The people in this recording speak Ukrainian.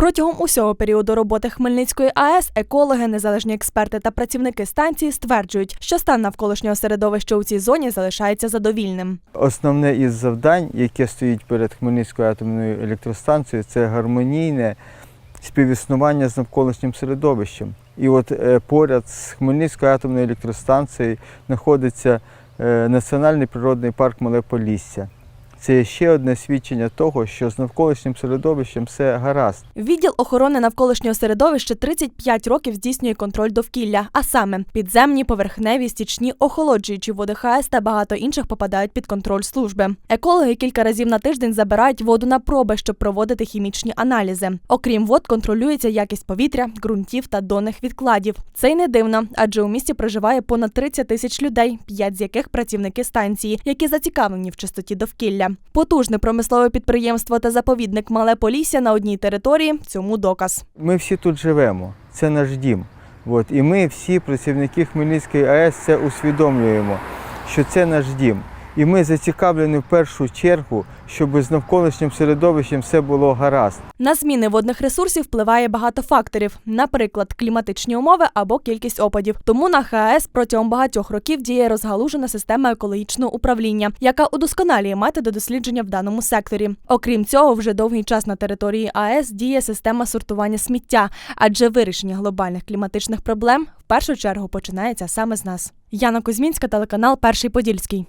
Протягом усього періоду роботи Хмельницької АЕС екологи, незалежні експерти та працівники станції стверджують, що стан навколишнього середовища у цій зоні залишається задовільним. Основне із завдань, яке стоїть перед Хмельницькою атомною електростанцією, це гармонійне співіснування з навколишнім середовищем. І от е, поряд з Хмельницькою атомною електростанцією знаходиться е, Національний природний парк Мале Полісся. Це ще одне свідчення того, що з навколишнім середовищем все гаразд. Відділ охорони навколишнього середовища 35 років здійснює контроль довкілля, а саме підземні, поверхневі, стічні, охолоджуючі води ХАЕС та багато інших попадають під контроль служби. Екологи кілька разів на тиждень забирають воду на проби, щоб проводити хімічні аналізи. Окрім вод, контролюється якість повітря, ґрунтів та донних відкладів. Це й не дивно, адже у місті проживає понад 30 тисяч людей, п'ять з яких працівники станції, які зацікавлені в чистоті довкілля. Потужне промислове підприємство та заповідник Мале Полісся на одній території цьому доказ. Ми всі тут живемо, це наш дім. От, і ми всі працівники Хмельницької АЕС це усвідомлюємо, що це наш дім. І ми зацікавлені в першу чергу, щоб з навколишнім середовищем все було гаразд. На зміни водних ресурсів впливає багато факторів, наприклад, кліматичні умови або кількість опадів. Тому на ХАЕС протягом багатьох років діє розгалужена система екологічного управління, яка удосконалює методи дослідження в даному секторі. Окрім цього, вже довгий час на території АЕС діє система сортування сміття, адже вирішення глобальних кліматичних проблем в першу чергу починається саме з нас. Яна Кузьмінська, телеканал Перший Подільський.